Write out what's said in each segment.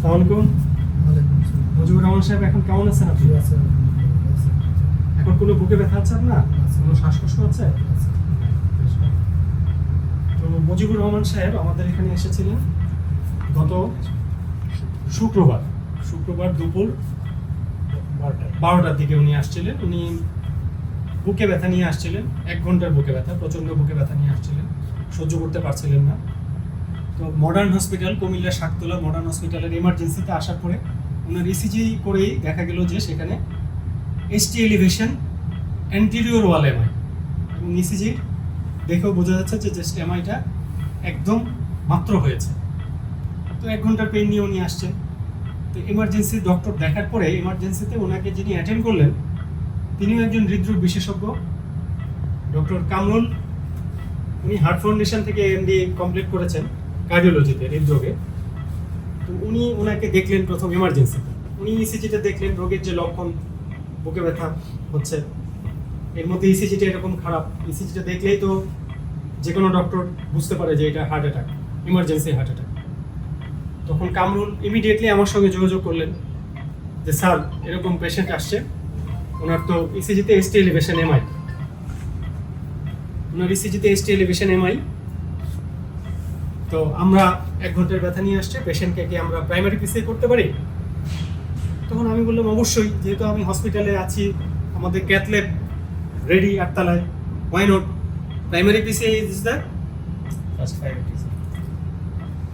সালামালাইকুম। মুজিবুর রহমান সাহেব এখন কেমন আছেন আপনি? এখন কোনো বুকে ব্যথা আছে না কোনো শ্বাসকষ্ট আছে? তো মুজিবুর রহমান সাহেব আমাদের এখানে এসেছিলেন গত শুক্রবার। শুক্রবার দুপুর বারোটার দিকে উনি আসছিলেন। উনি বুকে ব্যথা নিয়ে আসছিলেন। এক ঘণ্টার বুকে ব্যথা প্রচণ্ড বুকে ব্যথা নিয়ে আসছিলেন। সহ্য করতে পারছিলেন না। তো modern hospital Comilla Shaktala modern হসপিটালের এমার্জেন্সিতে আসার পরে ওনার ইসিজি করেই দেখা গেল যে সেখানে ST elevation anterior wall MI এবং ইসিজি দেখেও বোঝা যাচ্ছে যে জাস্ট এমআইটা একদম মাত্র হয়েছে। তো এক ঘণ্টার পেন নিয়ে উনি আসছেন। তো এমার্জেন্সি ডক্টর দেখার পরে এমার্জেন্সিতে ওনাকে যিনি অ্যাটেন্ড করলেন, তিনিও একজন হৃদরোগ বিশেষজ্ঞ। ডক্টর কামরুল, উনি হার্ট ফাউন্ডেশন থেকে এমডি কমপ্লিট করেছেন। কার্ডিওলজিতে হৃদরোগে তো উনি ওনাকে দেখলেন প্রথম এমার্জেন্সিতে উনি ইসিজিটা দেখলেন রোগের যে লক্ষণ, বুকে ব্যথা হচ্ছে। এর মধ্যে ইসিজিটা এরকম খারাপ। ইসিজিটা দেখলেই তো যে কোনো ডক্টর বুঝতে পারে যে এটা heart attack emergency heart attack তখন কামরুল ইমিডিয়েটলি আমার সঙ্গে যোগাযোগ করলেন যে, স্যার, এরকম পেশেন্ট আসছে। ওনার তো ইসিজিতে এসটি এলিভেশন এমআই ওনার ইসিজিতে এসটি এলিভেশন এমআই তো আমরা এক ঘণ্টার ব্যথা নিয়ে আসছে পেশেন্টকে কি আমরা প্রাইমারি পিসে করতে পারি? তখন আমি বললাম অবশ্যই যেহেতু আমি হসপিটালে আছি আমাদের cath lab ready আটতলায় why not primary PCI is the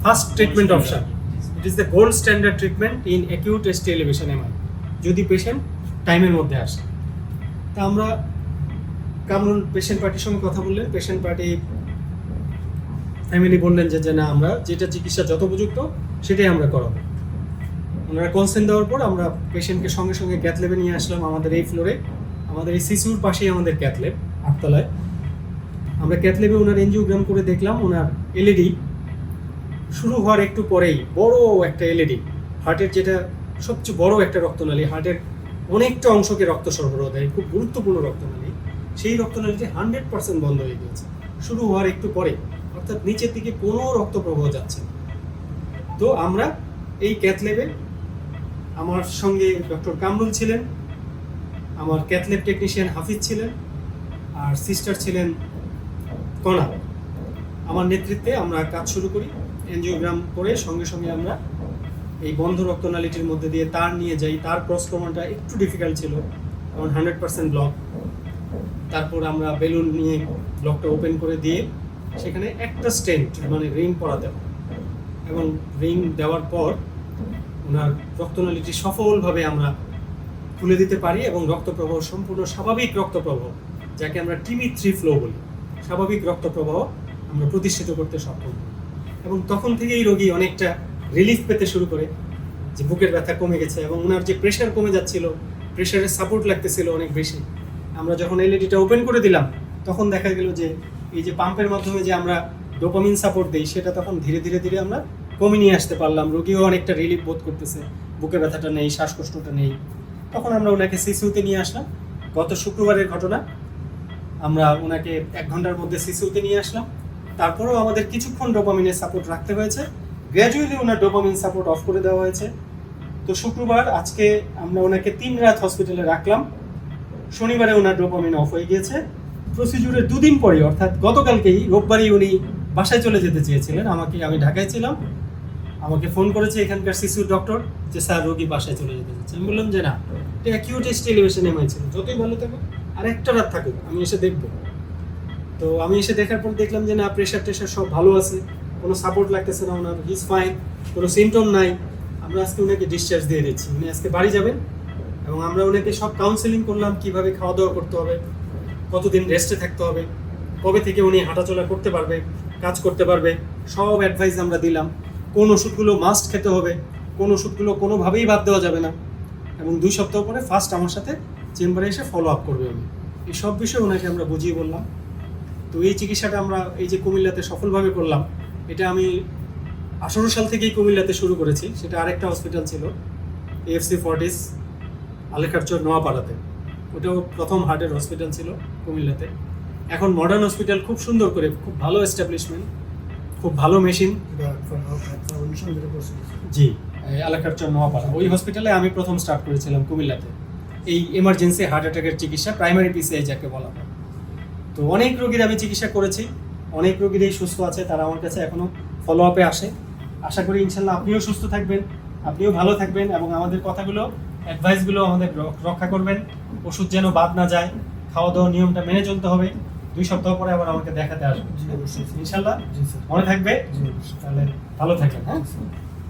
first treatment option it is the gold standard treatment in acute ST elevation MI যদি পেশেন্ট টাইমের মধ্যে আসে। তা আমরা কামরুল পেশেন্ট পার্টির সঙ্গে কথা বললেন। পেশেন্ট পার্টি ফ্যামিলি বললেন যে না, আমরা যেটা চিকিৎসা যত উপযুক্ত, সেটাই আমরা করাবো। ওনারা কনসেন্ট দেওয়ার পর আমরা পেশেন্টকে সঙ্গে সঙ্গে ক্যাথলেবে নিয়ে আসলাম আমাদের এই ফ্লোরে আমাদের এই শিশুর পাশেই আমাদের ক্যাথলেব আটতলায়। আমরা ক্যাথলেবে ওনার এনজিওগ্রাম করে দেখলাম, ওনার এলইডি শুরু হওয়ার একটু পরেই বড় একটা এলইডি হার্টের যেটা সবচেয়ে বড় একটা রক্তনালী হার্টের অনেকটা অংশকে রক্ত সরবরাহ দেয়, খুব গুরুত্বপূর্ণ রক্তনালী। সেই রক্তনালীটি হান্ড্রেড পার্সেন্ট বন্ধ হয়ে গিয়েছে। শুরু হওয়ার একটু পরে। অর্থাৎ নিচের দিকে কোনো রক্ত প্রবাহ যাচ্ছে না। তো আমরা এই ক্যাথলেবে আমার সঙ্গে ডক্টর কামরুল ছিলেন, আমার ক্যাথলেব টেকনিশিয়ান হাফিজ ছিলেন, আর সিস্টার ছিলেন কণা আমার নেতৃত্বে আমরা কাজ শুরু করি এনজিওগ্রাম করে সঙ্গে সঙ্গে আমরা এই বন্ধ রক্তনালীটির মধ্যে দিয়ে তার নিয়ে যাই। তার ক্রস একটু ডিফিকাল্ট ছিল, কারণ হান্ড্রেড পার্সেন্ট ব্লক তারপর আমরা বেলুন নিয়ে ব্লকটা ওপেন করে দিয়ে সেখানে একটা স্টেন্ট মানে রিং পরা হয় এবং রিং দেওয়ার পর ওনার রক্তনালীটি সফলভাবে আমরা খুলে দিতে পারি এবং রক্ত প্রবাহ সম্পূর্ণ স্বাভাবিক রক্ত প্রবাহ যাকে আমরা টিমি থ্রি ফ্লো বলি, স্বাভাবিক রক্ত প্রবাহ আমরা প্রতিষ্ঠিত করতে সক্ষম এবং তখন থেকেই রোগী অনেকটা রিলিফ পেতে শুরু করে যে বুকের ব্যথা কমে গেছে এবং ওনার যে প্রেশার কমে যাচ্ছিল প্রেশারের সাপোর্ট লাগতেছিল অনেক বেশি। আমরা যখন এলইডিটা ওপেন করে দিলাম, তখন দেখা গেল যে এই যে পাম্পের মাধ্যমে যে আমরা ডোপামিন সাপোর্ট দিই, সেটা তখন ধীরে ধীরে ধীরে আমরা কমে নিয়ে আসতে পারলাম। রোগীও অনেকটা রিলিফ বোধ করতেছে। বুকে ব্যথাটা নেই, শ্বাসকষ্টটা নেই। তখন আমরা ওনাকে সিসিউতে নিয়ে আসলাম। গত শুক্রবারের ঘটনা, আমরা ওনাকে এক ঘণ্টার মধ্যে সিসিউতে নিয়ে আসলাম। তারপরেও আমাদের কিছুক্ষণ ডোপামিনের সাপোর্ট রাখতে হয়েছে। গ্র্যাজুয়ালি ওনার ডোপামিন সাপোর্ট অফ করে দেওয়া হয়েছে। তো শুক্রবার আজকে আমরা ওনাকে তিন রাত হসপিটালে রাখলাম। শনিবারে ওনার ডোপামিন অফ হয়ে গিয়েছে। প্রসিডিউরের দুদিন পরে, অর্থাৎ গতকালকেই, রোববারই উনি বাসায় চলে যেতে চেয়েছিলেন। আমাকে, আমি ঢাকায় ছিলাম। আমাকে ফোন করেছে এখানকার শিশুর ডক্টর যে, স্যার, রোগী বাসায় চলে যেতে চাচ্ছে। আমি বললাম, যে না, এটা অ্যাকিউট এস্ট এলিভেশন এমআই ছিল। যতই ভালো থাকুক, আর একটা রাত থাকুক, আমি এসে দেখব। তো আমি এসে দেখার পর দেখলাম যে, না প্রেশার টেশার সব ভালো আছে। কোনো সাপোর্ট লাগতেছে না ওনার। হিজ ফাইন কোনো সিমটম নাই। আমরা আজকে ওনাকে ডিসচার্জ দিয়ে দিচ্ছি। উনি আজকে বাড়ি যাবেন এবং আমরা ওনাকে সব কাউন্সেলিং করলাম, কীভাবে খাওয়া দাওয়া করতে হবে। কতদিন রেস্টে থাকতে হবে, কবে থেকে উনি হাঁটাচলা করতে পারবে, কাজ করতে পারবে, সব অ্যাডভাইস আমরা দিলাম। কোন ওষুধগুলো মাস্ট খেতে হবে, কোন ওষুধগুলো কোনোভাবেই বাদ দেওয়া যাবে না। এবং দুই সপ্তাহ পরে ফার্স্ট আমার সাথে চেম্বারে এসে ফলো আপ করবে উনি। এই সব বিষয়ে ওনাকে আমরা বুঝিয়ে বললাম। তো এই চিকিৎসাটা আমরা এই যে কুমিল্লাতে সফলভাবে করলাম, এটা আমি আঠারো সাল থেকেই কুমিল্লাতে শুরু করেছি। সেটা আরেকটা হসপিটাল ছিল এএফসি ফর্টিস আলেখারচর নোয়াপাড়াতে। ওটাও প্রথম হার্টের হসপিটাল ছিল কুমিল্লাতে। এখন মডার্ন হসপিটাল খুব সুন্দর করে খুব ভালো এস্টাবলিশমেন্ট খুব ভালো মেশিন জি এলাকার নোয়াপাড়া ওই হসপিটালে আমি প্রথম স্টার্ট করেছিলাম কুমিল্লাতে। এই এমার্জেন্সি হার্ট অ্যাটাকের চিকিৎসা প্রাইমারি পিসিআই যাকে বলা হয়। তো অনেক রোগীর আমি চিকিৎসা করেছি অনেক রোগীরাই সুস্থ আছে তারা আমার কাছে এখনও ফলো আপে আসে। আশা করি ইনশাল্লাহ আপনিও সুস্থ থাকবেন আপনিও ভালো থাকবেন এবং আমাদের কথাগুলো অ্যাডভাইসগুলো আমাদের রক্ষা করবেন। ওষুধ যেন বাদ না যায়। খাওয়া দাওয়ার নিয়মটা মেনে চলতে হবে। দুই সপ্তাহ পরে আবার আমাকে দেখাতে আসবে। ইনশাল্লাহ মনে থাকবে? তাহলে ভালো থাকবেন হ্যাঁ।